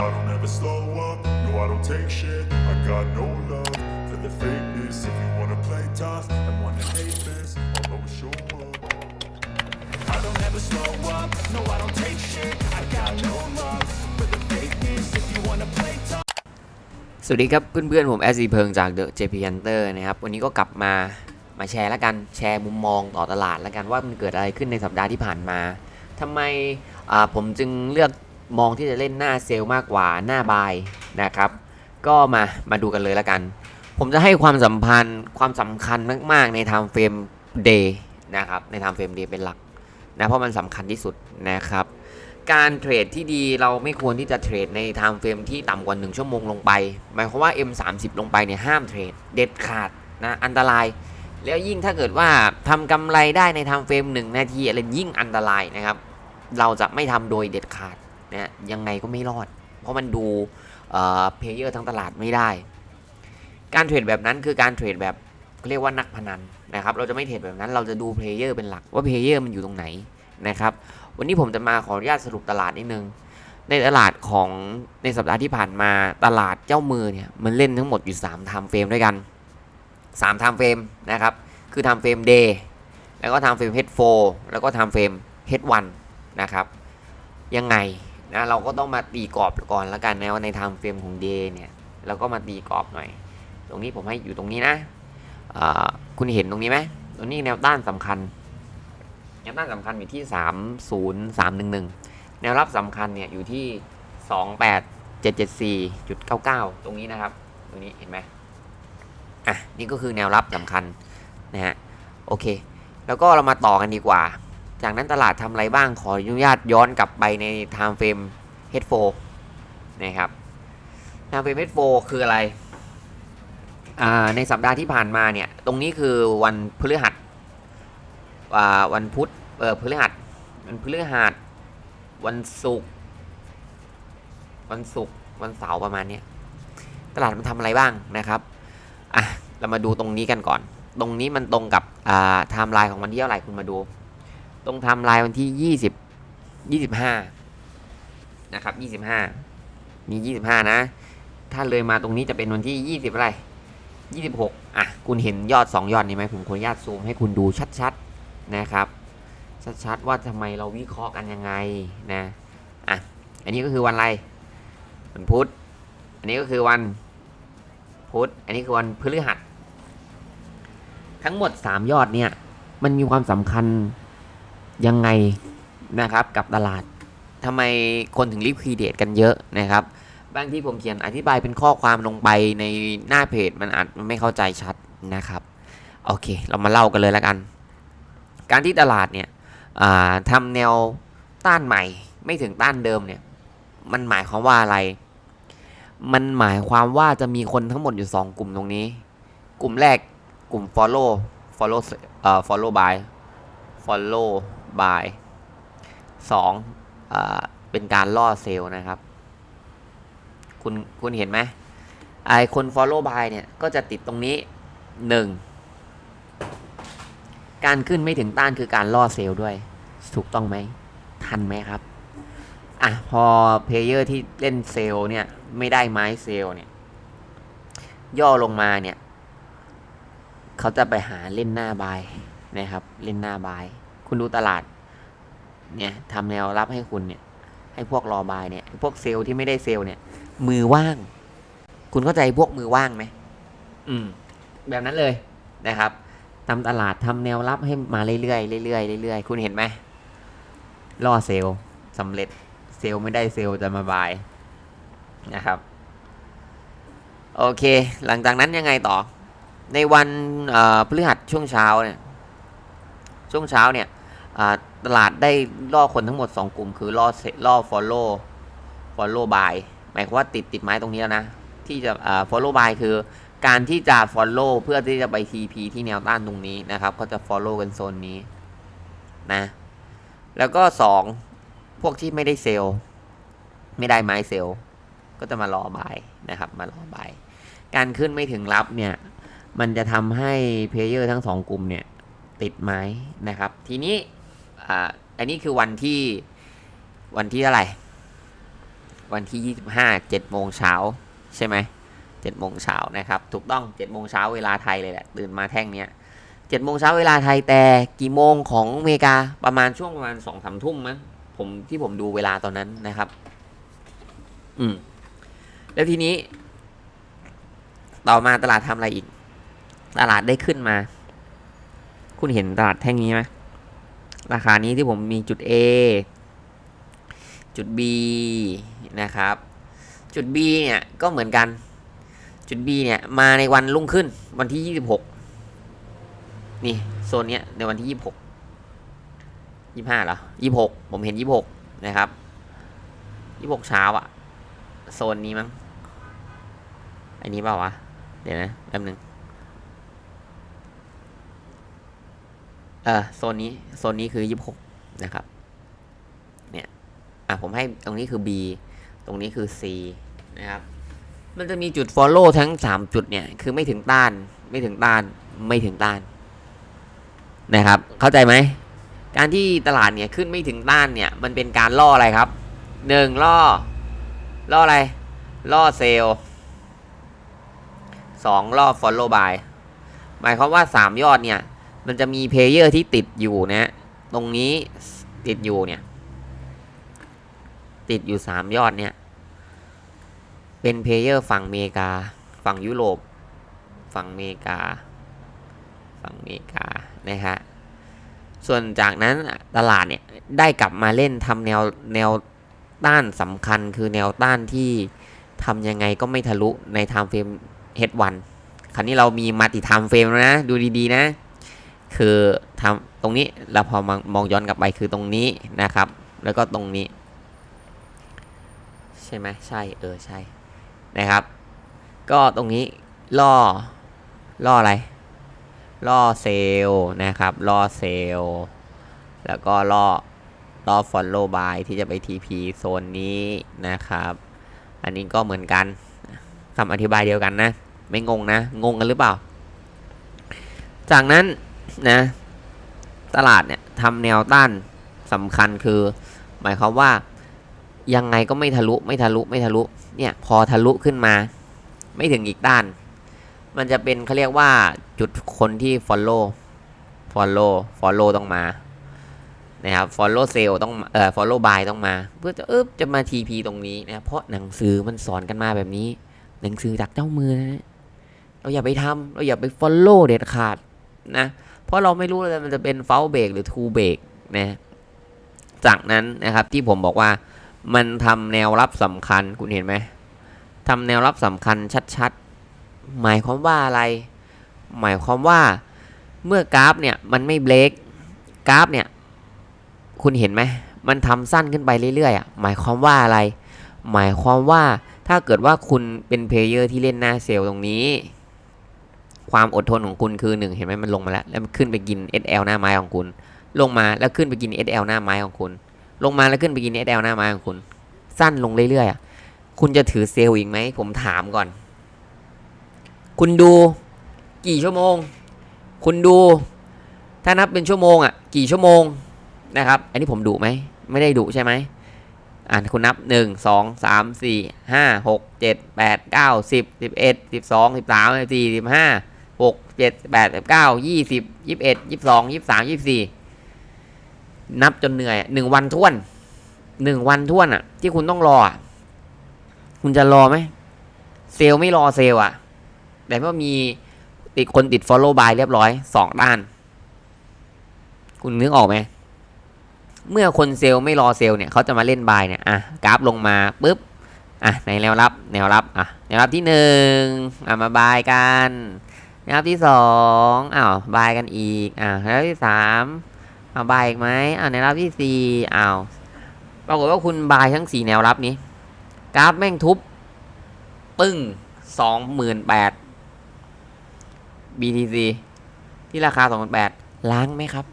I don't ever slow up, no I don't take shit I got no love for the fakeness If you wanna play tough and wanna hate this I'll always show up I don't ever slow up, no I don't take shit I got no love for the fakeness If you wanna play tough สวัสดีครับเพื่อนๆผมแอซีเพิงจาก The JP Hunter นะครับ วันนี้ก็กลับมามาแชร์แล้วกันแชร์มุมมองต่อตลาดแล้วกันว่ามันเกิดอะไรขึ้นในสัปดาห์ที่ผ่านมาทำไมผมจึงเลือก มองที่จะเล่นหน้าเซลล์มากกว่าหน้าบายนะครับ ก็มามาดูกันเลยแล้วกัน ผมจะให้ความสัมพันธ์ความสำคัญมาก ๆ ใน time frame day นะครับใน time frame day เป็นหลักนะเพราะมันสำคัญที่สุดนะครับ การเทรดที่ดีเราไม่ควรที่จะเทรดใน time frame ที่ต่ำกว่า 1 ชั่วโมงลงไป หมายความว่า M30 ลงไปเนี่ยห้ามเทรดเด็ดขาดนะอันตรายแล้วยิ่งถ้าเกิดว่าทำกำไรได้ใน time frame 1นาทีอะไรยิ่งอันตรายนะครับ เราจะไม่ทำโดยเด็ดขาด นะยังไงก็ไม่รอด เพราะมันดูเพลเยอร์ทั้งตลาดไม่ได้ การเทรดแบบนั้นคือการเทรดแบบเรียกว่านักพนันนะครับ เราจะไม่เทรดแบบนั้น เราจะดูเพลเยอร์เป็นหลักว่าเพลเยอร์มันอยู่ตรงไหนนะครับ วันนี้ผมจะมาขออนุญาตสรุปตลาดนิดนึง ในตลาดของในสัปดาห์ที่ผ่านมาตลาดเจ้ามือเนี่ยมันเล่นทั้งหมดอยู่3 time frame ด้วยกัน3 time frame นะครับ คือ time frame day แล้วก็ time frame head 4แล้วก็ time frame head 1นะครับ ยังไง นะเราก็ต้องมาตีกรอบก่อนแล้วกันนะว่าใน time frame ของ day เนี่ยเราก็มาตีกรอบหน่อย ตรงนี้ผมให้อยู่ตรงนี้นะคุณเห็นตรงนี้ไหมตรงนี้แนวต้านสำคัญ แนวต้านสำคัญอยู่ที่ 30311 แนวรับสำคัญเนี่ยอยู่ที่ 28774.99 ตรงนี้นะครับตรงนี้เห็นไหมอะนี่ก็คือแนวรับสำคัญนะฮะโอเค แล้วก็เรามาต่อกันดีกว่า จากนั้นตลาดทำอะไรบ้างขออนุญาตย้อนกลับไปใน time frame H4 นะครับ time frame H4 คืออะไรอ่าในสัปดาห์ที่ผ่านมาเนี่ย ตรงนี้คือวันพฤหัสอ่าวันพุธเออพฤหัสวันพฤหัสวันศุกร์วันศุกร์วันเสาร์ประมาณนี้ตลาดมันทำอะไรบ้างนะครับอะเรามาดูตรงนี้กันก่อน ตรงนี้มันตรงกับอ่าไทม์ไลน์ของวันที่เท่าไหร่คุณมาดู ตรงไทม์ไลน์วันที่ยี่สิบยี่สิบห้านะครับยี่สิบห้ามียี่สิบห้านะ ถ้าเลยมาตรงนี้จะเป็นวันที่ยี่สิบอะไรยี่สิบหกอะ คุณเห็นยอดสองยอดนี้ไหมผมขออนุญาตซูมให้คุณดูชัดๆนะครับ ชัดๆว่าทำไมเราวิเคราะห์กันยังไงนะอะอันนี้ก็คือวันอะไรวันพุธอันนี้ก็คือวันพุธอันนี้คือวันพฤหัส ทั้งหมด 3 ยอดเนี่ย มันมีความสำคัญ ยังไงนะครับกับตลาดทำไมคนถึงรีบคีเดตกันเยอะนะครับ บางที่ผมเขียนอธิบายเป็นข้อความลงไปในหน้าเพจมันอาจไม่เข้าใจชัดนะครับ โอเค เรามาเล่ากันเลยแล้วกัน การที่ตลาดเนี่ยทำแนวต้านใหม่ไม่ถึงต้านเดิมเนี่ยมันหมายความว่าอะไร มันหมายความว่าจะมีคนทั้งหมดอยู่ 2 กลุ่มตรงนี้ กลุ่มแรกกลุ่ม follow follow เอ่อ follow by follow by 2เอ่อเป็นการล่อเซลล์นะครับ คุณคุณเห็นไหมไอคน follow by เนี่ย ก็จะติดตรงนี้ 1 การขึ้นไม่ถึงต้านคือการล่อเซลล์ด้วย ถูกต้องไหม ทันไหมครับ อะ พอเพลเยอร์ที่เล่นเซลล์เนี่ย ไม่ได้ไม้เซลล์เนี่ย ย่อลงมาเนี่ย เขาจะไปหาเล่นหน้าบายนะครับ เล่นหน้าบาย คุณดูตลาด เนี่ยทำแนวรับให้คุณเนี่ย ให้พวกรอบายเนี่ย พวกเซลล์ที่ไม่ได้เซลล์เนี่ย มือว่าง คุณเข้าใจพวกมือว่างไหมอืม แบบนั้นเลยนะครับทำตลาดทำแนวรับให้มาเรื่อยๆเรื่อยๆเรื่อยๆคุณเห็นไหมล่อเซลล์สำเร็จเซลล์ไม่ได้เซลล์จะมาบายนะครับ โอเค หลังจากนั้นยังไงต่อ ในวันพฤหัสช่วงเช้าเนี่ย ช่วงเช้าเนี่ย ตลาดได้ล่อคนทั้งหมด 2 กลุ่ม คือล่อล่อ follow follow buy หมายความว่าติดติดไม้ตรงนี้แล้วนะ ที่จะ follow buy คือการที่จะ follow เพื่อที่จะไป TP ที่แนวต้านตรงนี้นะครับก็จะ follow กันโซนนี้นะแล้วก็ 2 พวกที่ไม่ได้เซลล์ไม่ได้ไม้เซลล์ก็จะมารอบายนะครับมารอบาย การขึ้นไม่ถึงรับเนี่ยมันจะทำให้เพลเยอร์ทั้งสองกลุ่มเนี่ยติดไม้นะครับ ทีนี้ อ่าอันนี้คือวันที่วันที่เท่าไหร่ววันที่ 25 7โมงเช้าใช่ไหม7โมงเช้านะครับถูกต้อง7โมงเช้าเวลาไทยเลยแหละตื่นมาแท่งเนี้ย7โมงเช้าเวลาไทยแต่กี่โมงของอเมริกาประมาณช่วงประมาณ2อสามทุ่มมั้งผมที่ผมดูเวลาตอนนั้นนะครับ อืม แล้วทีนี้ ต่อมาตลาดทำอะไรอีก ตลาดได้ขึ้นมา คุณเห็นตลาดแท่งนี้ไหม ราคานี้ที่ผมมีจุด A จุด B นะครับ จุด B เนี่ยก็เหมือนกัน จุด B เนี่ยมาในวันรุ่งขึ้นวันที่ 26 นี่โซนเนี้ยในวันที่ 26 25เหรอ26 ผมเห็น 26 นะครับ 26 เช้าอะโซนนี้มั้ง อันนี้เปล่าวะ เดี๋ยวนะแป๊บนึง ออโซนนี้โซนนี้คือ26นะครับ เนี่ย อะผมให้ตรงนี้คือ B ตรงนี้คือ C นะครับ มันจะมีจุด follow ทั้ง 3 จุดเนี่ย คือไม่ถึงต้าน ไม่ถึงต้าน ไม่ถึงต้าน นะครับ เข้าใจไหม การที่ตลาดเนี่ยขึ้นไม่ถึงต้านเนี่ย มันเป็นการล่ออะไรครับหนึ่งล่อ ล่ออะไร ล่อเซลล์สองล่อ follow by หมายความว่า 3 ยอดเนี่ย มันจะมีเพลเยอร์ที่ติดอยู่นะ ตรงนี้ติดอยู่เนี่ย ติดอยู่3ยอดเนี่ย เป็นเพลเยอร์ฝั่งเมกา ฝั่งยุโรป ฝั่งเมกา ฝั่งเมกา นะฮะ ส่วนจากนั้นตลาดเนี่ยได้กลับมาเล่นทำแนวแนวต้านสำคัญคือแนวต้านที่ทำยังไงก็ไม่ทะลุใน time frame H1 คราวนี้เรามีมัลติ time frame แล้วนะ ดูดีๆนะ คือทำตรงนี้เราพอมามองย้อนกลับไปคือตรงนี้นะครับ แล้วก็ตรงนี้ ใช่ไหมใช่เออใช่นะครับ ก็ตรงนี้ล่อล่ออะไรล่อเซลล์นะครับล่อเซลล์แล้วก็ล่อล่อ follow by ที่จะไป TP โซนนี้นะครับ อันนี้ก็เหมือนกันคำอธิบายเดียวกันนะ ไม่งงนะ งงกันหรือเปล่า จากนั้น นะ ตลาดเนี่ยทำแนวต้านสำคัญคือ หมายความว่ายังไงก็ไม่ทะลุไม่ทะลุไม่ทะลุเนี่ยพอทะลุขึ้นมา ไม่ถึงอีกด้าน มันจะเป็นเขาเรียกว่าจุดคนที่ follow follow follow ต้องมานะครับ follow sale ต้องเอ่อ follow buy ต้องมา เพื่อจะเออจะมา TP ตรงนี้นะเพราะหนังสือมันสอนกันมาแบบนี้ หนังสือจากเจ้ามือนะเราอย่าไปทำเราอย่าไป follow เด็ดขาดนะ เพราะเราไม่รู้เลยมันจะเป็น foul break หรือ two break นะจากนั้นนะครับที่ผมบอกว่ามันทำแนวรับสำคัญคุณเห็นไหมทำแนวรับสำคัญชัดๆ หมายความว่าอะไร หมายความว่าเมื่อกราฟเนี่ยมันไม่เบรกกราฟเนี่ยคุณเห็นไหมมันทำสั้นขึ้นไปเรื่อยๆอะหมายความว่าอะไร หมายความว่าถ้าเกิดว่าคุณเป็นเพลเยอร์ที่เล่นหน้าเซลล์ตรงนี้ ความอดทนของคุณคือหนึ่งเห็นไหมมันลงมาแล้วแล้วขึ้นไปกิน SL หน้าไม้ของคุณ ลงมาแล้วขึ้นไปกิน SL หน้าไม้ของคุณ ลงมาแล้วขึ้นไปกิน SL หน้าไม้ของคุณ สั้นลงเรื่อยๆคุณจะถือเซลล์อีกไหมผมถามก่อน คุณดูกี่ชั่วโมง คุณดู ถ้านับเป็นชั่วโมงอะกี่ชั่วโมงนะครับ อันนี้ผมดุไหมไม่ได้ดุใช่ไหมอ่านคุณนับ 1 2 3 4 5 6 7 8 9 10 11 12 13 14 15 หกเจ็ดแปดสิบเก้ายี่สิบยี่สิบเอ็ดยี่สิบสองยี่สิบสามยี่สิบสี่นับจนเหนื่อยหนึ่งวันท้วนหนึ่งวันท้วนอะ ที่คุณต้องรออะคุณจะรอไหมเซลลไม่รอเซลล์อะ แต่ว่ามีติดคนติด follow by เรียบร้อยสองด้าน คุณนึกออกไหมเมื่อคนเซลล์ไม่รอเซลล์เนี่ยเขาจะมาเล่นบายเนี่ยอะกราฟลงมาปุ๊บอะในแนวรับ แนวรับอะแนวรับที่หนึ่งอะมาบายกัน รับที่สองอ้าวบายกันอีกอะแนวรับที่สามเอาบายอีกไหมอะแนวรับที่สี่อ้าวปรากฏว่าคุณบายทั้งสี่แนวรับนี้ กราฟแม่งทุบ ปึ้งสองหมื่นแปด BTC ที่ราคาสองหมื่นแปดล้างไหมครับ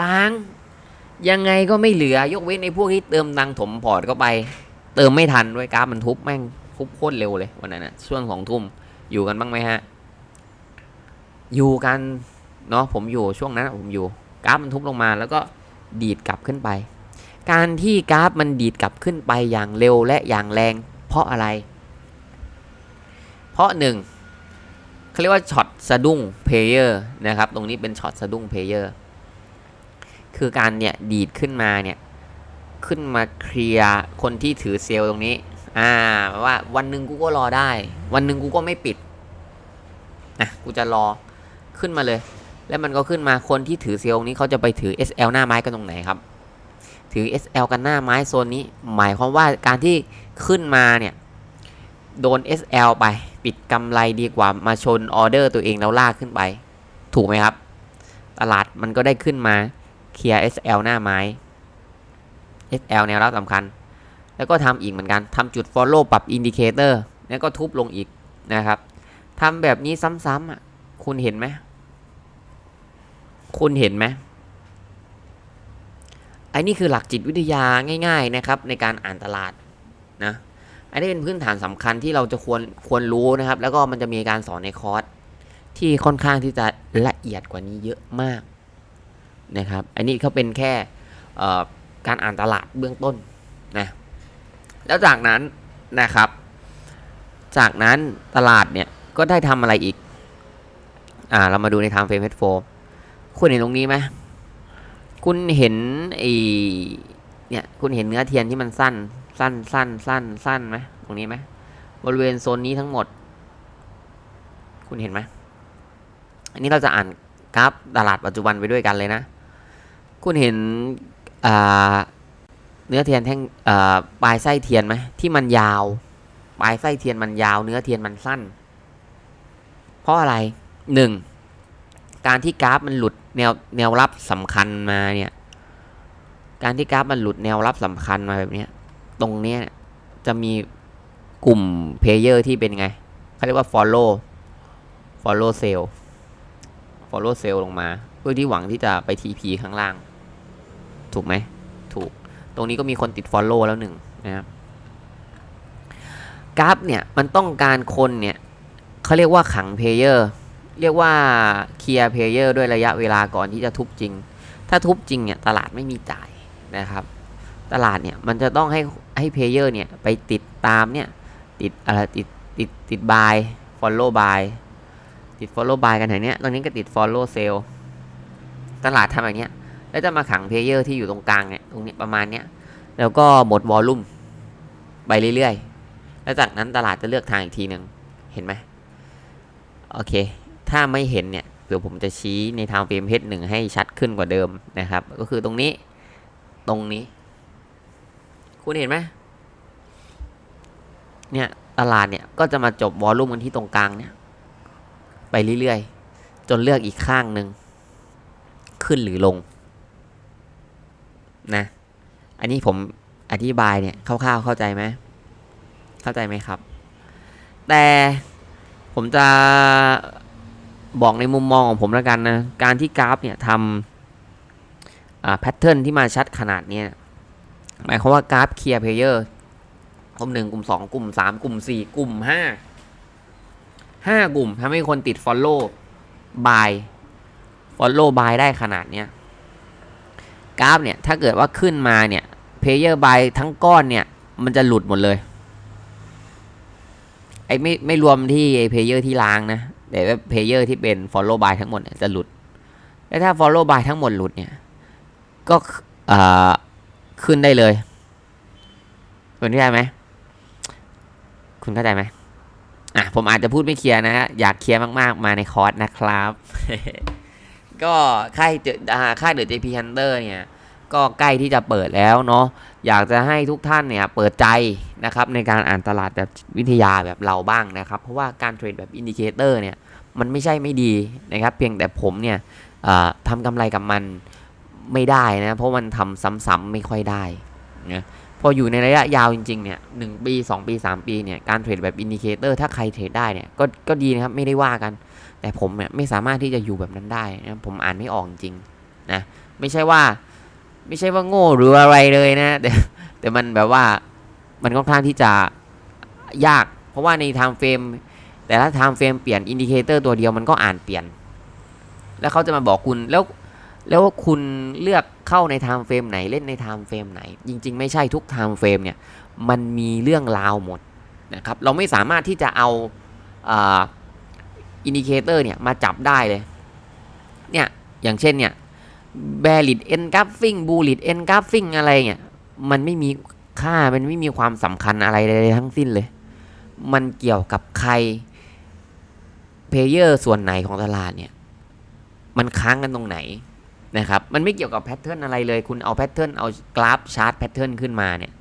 ล้าง ยังไงก็ไม่เหลือยกเว้นในพวกที่เติมตังถมพอร์ตเข้าไป เติมไม่ทันด้วยกราฟมันทุบแม่งทุบโคตรเร็วเลยวันนั้นนะช่วงสองทุ่ม อยู่กันบ้างไหมฮะ อยู่กันเนาะผมอยู่ช่วงนั้นผมอยู่กราฟมันทุบลงมาแล้วก็ดีดกลับขึ้นไป การที่กราฟมันดีดกลับขึ้นไปอย่างเร็วและอย่างแรง เพราะอะไร เพราะหนึ่งเขาเรียกว่าช็อตสะดุ้งเพลเยอร์นะครับ ตรงนี้เป็นช็อตสะดุ้งเพลเยอร์คือการเนี่ยดีดขึ้นมาเนี่ยขึ้นมาเคลียร์คนที่ถือเซลล์ตรงนี้ อ่าแปลว่าวันหนึ่งกูก็รอได้ วันหนึ่งกูก็ไม่ปิดนะกูจะรอขึ้นมาเลย แล้วมันก็ขึ้นมาคนที่ถือเซลล์นี้เขาจะไปถือ SL หน้าไม้กันตรงไหนครับ ถือ SL กันหน้าไม้โซนนี้ หมายความว่าการที่ขึ้นมาเนี่ยโดน SL ไปปิดกำไรดีกว่ามาชนออเดอร์ตัวเองแล้วลากขึ้นไป ถูกไหมครับ ตลาดมันก็ได้ขึ้นมาเคลียร์ SL หน้าไม้ SL แนวรับสำคัญ แล้วก็ทำอีกเหมือนกันทำจุด follow ปรับ indicator แล้วก็ทุบลงอีกนะครับทำแบบนี้ซ้ำๆอะคุณเห็นไหมคุณเห็นไหมไอ้นี่คือหลักจิตวิทยาง่าย ๆนะครับ ในการอ่านตลาดนะอันนี้เป็นพื้นฐานสำคัญที่เราจะควรควรรู้นะครับ แล้วก็มันจะมีการสอนในคอร์สที่ค่อนข้างที่จะละเอียดกว่านี้เยอะมากนะครับ อันนี้เขาเป็นแค่การอ่านตลาดเบื้องต้นนะ แล้วจากนั้นนะครับ จากนั้นตลาดเนี่ยก็ได้ทำอะไรอีก อ่า เรามาดูในทางเฟรมเฮดโฟคุณเห็นตรงนี้ไหมคุณเห็นไอเนี่ย คุณเห็นเนื้อเทียนที่มันสั้น สั้น สั้น สั้น สั้นไหมตรงนี้ไหมบริเวณโซนนี้ทั้งหมด คุณเห็นไหมอันนี้เราจะอ่านกราฟตลาดปัจจุบันไปด้วยกันเลยนะ คุณเห็นอ่า เนื้อเทียนแท่งปลายไส้เทียนไหมที่มันยาว ปลายไส้เทียนมันยาว เนื้อเทียนมันสั้น เพราะอะไรหนึ่งการที่กราฟมันหลุดแนวแนวรับสำคัญมาเนี่ย การที่กราฟมันหลุดแนวรับสำคัญมาแบบเนี้ย ตรงเนี้ยจะมีกลุ่มเพลเยอร์ที่เป็นไงเขาเรียกว่า follow follow sell follow sell ลงมา เพื่อที่หวังที่จะไป TP ข้างล่าง ถูกไหม ตรงนี้ก็มีคนติด follow แล้วหนึ่งนะครับกราฟเนี่ยมันต้องการคนเนี่ยเขาเรียกว่าขังเพลเยอร์เรียกว่าเคลียร์เพลเยอร์ด้วยระยะเวลาก่อนที่จะทุบจริง ถ้าทุบจริงเนี่ยตลาดไม่มีจ่ายนะครับ ตลาดเนี่ยมันจะต้องให้ให้เพลเยอร์เนี่ยไปติดตามเนี่ยติดอะไรติดติดติดบาย follow buy ติด follow buy กันอย่างเนี้ยตรงนี้ก็ติด follow sell ตลาดทำอย่างเนี้ย แล้วจะมาขังเพลเยอร์ที่อยู่ตรงกลางเนี่ยตรงนี้ประมาณเนี้ยแล้วก็หมดวอลลุ่มไปเรื่อยๆ แล้วจากนั้นตลาดจะเลือกทางอีกทีหนึ่งเห็นไหมโอเค ถ้าไม่เห็นเนี่ยเดี๋ยวผมจะชี้ในทางเฟรมเพชรหนึ่งให้ชัดขึ้นกว่าเดิมนะครับ ก็คือตรงนี้ตรงนี้ คุณเห็นไหมเนี่ยตลาดเนี่ยก็จะมาจบวอลลุ่มกันที่ตรงกลางเนี่ยไปเรื่อยๆ จนเลือกอีกข้างหนึ่งขึ้นหรือลง นะ อันนี้ผมอธิบายเนี่ยคร่าวๆเข้าใจไหมเข้าใจไหมครับ แต่ผมจะบอกในมุมมองของผมแล้วกันนะ การที่กราฟเนี่ยทำแพทเทิร์นที่มาชัดขนาดเนี้ยหมายความว่ากราฟเคลียร์เพลเยอร์กลุ่มหนึ่งกลุ่มสองกลุ่มสามกลุ่มสี่กลุ่มห้าห้ากลุ่มทำให้คนติด Follow by Follow by ได้ขนาดเนี้ย กราฟเนี่ยถ้าเกิดว่าขึ้นมาเนี่ยเพเยอร์ Buy ทั้งก้อนเนี่ยมันจะหลุดหมดเลยไอ้ไม่ไม่รวมที่ไอ้เพเยอร์ที่ล้างนะแต่ว่าเพเยอร์ที่เป็น Follow by ทั้งหมดจะหลุด แล้วถ้า Follow by ทั้งหมดหลุดเนี่ยก็ขึ้นได้เลยคุณเข้าใจไหมคุณเข้าใจไหมอะผมอาจจะพูดไม่เคลียร์นะฮะอยากเคลียร์มาก ๆ มาในคอร์สนะครับ ก็ค่ายเดอ่าค่ายเดอะ JP Hunter เนี่ยก็ใกล้ที่จะเปิดแล้วเนาะอยากจะให้ทุกท่านเนี่ยเปิดใจนะครับในการอ่านตลาดแบบวิทยาแบบเราบ้างนะครับ เพราะว่าการเทรดแบบอินดิเคเตอร์เนี่ยมันไม่ใช่ไม่ดีนะครับ เพียงแต่ผมเนี่ยทำกำไรกับมันไม่ได้นะ เพราะมันทำซ้ำๆไม่ค่อยได้นะพออยู่ในระยะยาวจริงๆเนี่ยหนึ่งปี 2 ปี 3 ปีเนี่ยการเทรดแบบอินดิเคเตอร์ถ้าใครเทรดได้เนี่ยก็ก็ดีนะครับไม่ได้ว่ากัน แต่ผมเนี่ยไม่สามารถที่จะอยู่แบบนั้นได้นะผมอ่านไม่ออกจริงนะไม่ใช่ว่า ไม่ใช่ว่าโง่หรืออะไรเลยนะ แต่แต่มันแบบว่ามันค่อนข้างที่จะยาก เพราะว่าในไทม์เฟรมแต่ละไทม์เฟรมเปลี่ยนอินดิเคเตอร์ตัวเดียวมันก็อ่านเปลี่ยน แล้วเขาจะมาบอกคุณแล้วแล้วคุณเลือกเข้าในไทม์เฟรมไหนเล่นในไทม์เฟรมไหน จริง ๆ ไม่ใช่ทุกไทม์เฟรมเนี่ยมันมีเรื่องราวหมดนะครับ เราไม่สามารถที่จะเอา อินดิเคเตอร์เนี่ยมาจับได้เลย เนี่ย อย่างเช่นเนี่ย b a r i t e n g r a p h i n g bullet e n g r a p h i n g อะไรเนี่ยมันไม่มีค่ามันไม่มีความสำคัญอะไรเลยทั้งสิ้นเลย มันเกี่ยวกับใครเพลเยอร์ส่วนไหนของตลาดเนี่ย มันค้างกันตรงไหนนะครับ มันไม่เกี่ยวกับแพทเทิร์นอะไรเลย คุณเอาแพทเทิร์นเอากราฟชาร์ตแพทเทิร์นขึ้นมาเนี่ย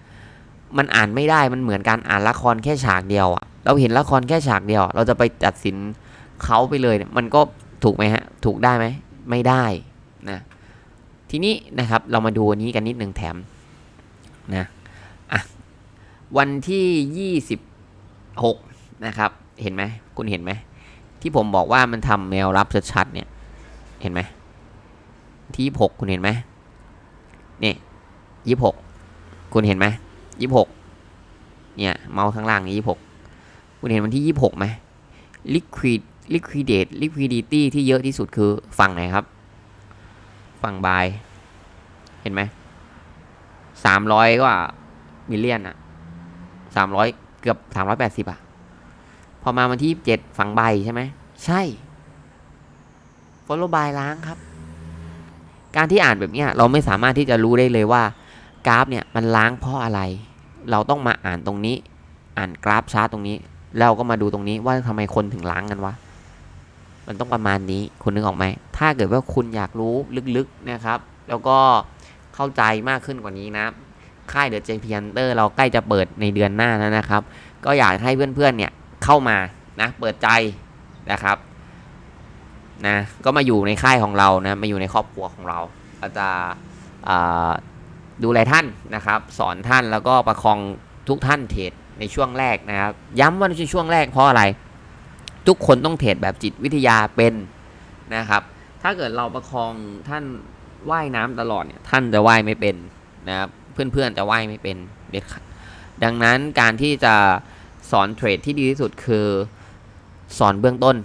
มันอ่านไม่ได้ มันเหมือนการอ่านละครแค่ฉากเดียวอะเราเห็นละครแค่ฉากเดียว เราจะไปตัดสิน เขาไปเลยเนี่ยมันก็ถูกไหมฮะ ถูกได้ไหมไม่ได้นะทีนี้นะครับเรามาดูอันนี้กันนิดหนึ่งแถมนะอะวันที่ 26 นะครับ เห็นไหมคุณเห็นไหมที่ผมบอกว่ามันทำแมวรับชัดๆเนี่ยเห็นไหมที่ 26 คุณเห็นไหมนี่ 26 คุณเห็นไหม26 เนี่ยเมาส์ข้างล่างนี่26 คุณเห็นวันที่ 26ไหม liquid liquidate liquidity ที่เยอะที่สุดคือฝั่งไหนครับ ฝั่งบาย เห็นไหม300กว่ามิลเลียนอะ300เกือบ380อยแปดสิบอะพอมาวันที่27ฝั่งใบายใช่ไหม ใช่ follow by ล้างครับ การที่อ่านแบบเนี้ยเราไม่สามารถที่จะรู้ได้เลยว่ากราฟเนี่ยมันล้างเพราะอะไร เราต้องมาอ่านตรงนี้ อ่านกราฟชาร์ตตรงนี้ แล้วก็มาดูตรงนี้ว่าทำไมคนถึงล้างกันวะ มันต้องประมาณนี้คุณนึกออกไหม ถ้าเกิดว่าคุณอยากรู้ลึกๆนะครับ แล้วก็เข้าใจมากขึ้นกว่านี้นะ ค่ายเดอะเจพีฮันเตอร์เราใกล้จะเปิดในเดือนหน้าแล้วนะครับ ก็อยากให้เพื่อนๆเนี่ยเข้ามานะเปิดใจนะครับนะก็มาอยู่ในค่ายของเรานะมาอยู่ในครอบครัวของเราอาจจะดูแลท่านนะครับ สอนท่านแล้วก็ประคองทุกท่านเทรดในช่วงแรกนะครับ ย้ำว่าในช่วงแรกเพราะอะไร ทุกคนต้องเทรดแบบจิตวิทยาเป็นนะครับ ถ้าเกิดเราประคองท่านว่ายน้ำตลอดเนี่ยท่านจะว่ายไม่เป็นนะครับเพื่อนๆจะว่ายไม่เป็นเด็ดขาดดังนั้นการที่จะสอนเทรดที่ดีที่สุดคือสอนเบื้องต้น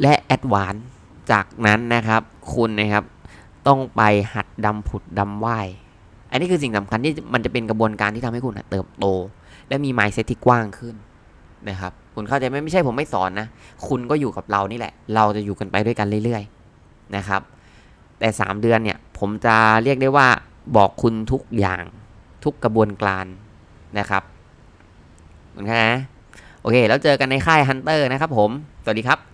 และแอดวานซ์จากนั้นนะครับ คุณนะครับต้องไปหัดดำผุดดำว่าย อันนี้คือสิ่งสำคัญที่มันจะเป็นกระบวนการที่ทำให้คุณเติบโต และมี mindset ที่กว้างขึ้น นะครับ คุณเข้าใจไหมไม่ใช่ผมไม่สอนนะ คุณก็อยู่กับเรานี่แหละ เราจะอยู่กันไปด้วยกันเรื่อยๆนะครับ แต่ 3 เดือนเนี่ย ผมจะเรียกได้ว่าบอกคุณทุกอย่างทุกกระบวนการนะครับโอเคนะโอเค แล้วเจอกันในค่ายฮันเตอร์นะครับผม สวัสดีครับ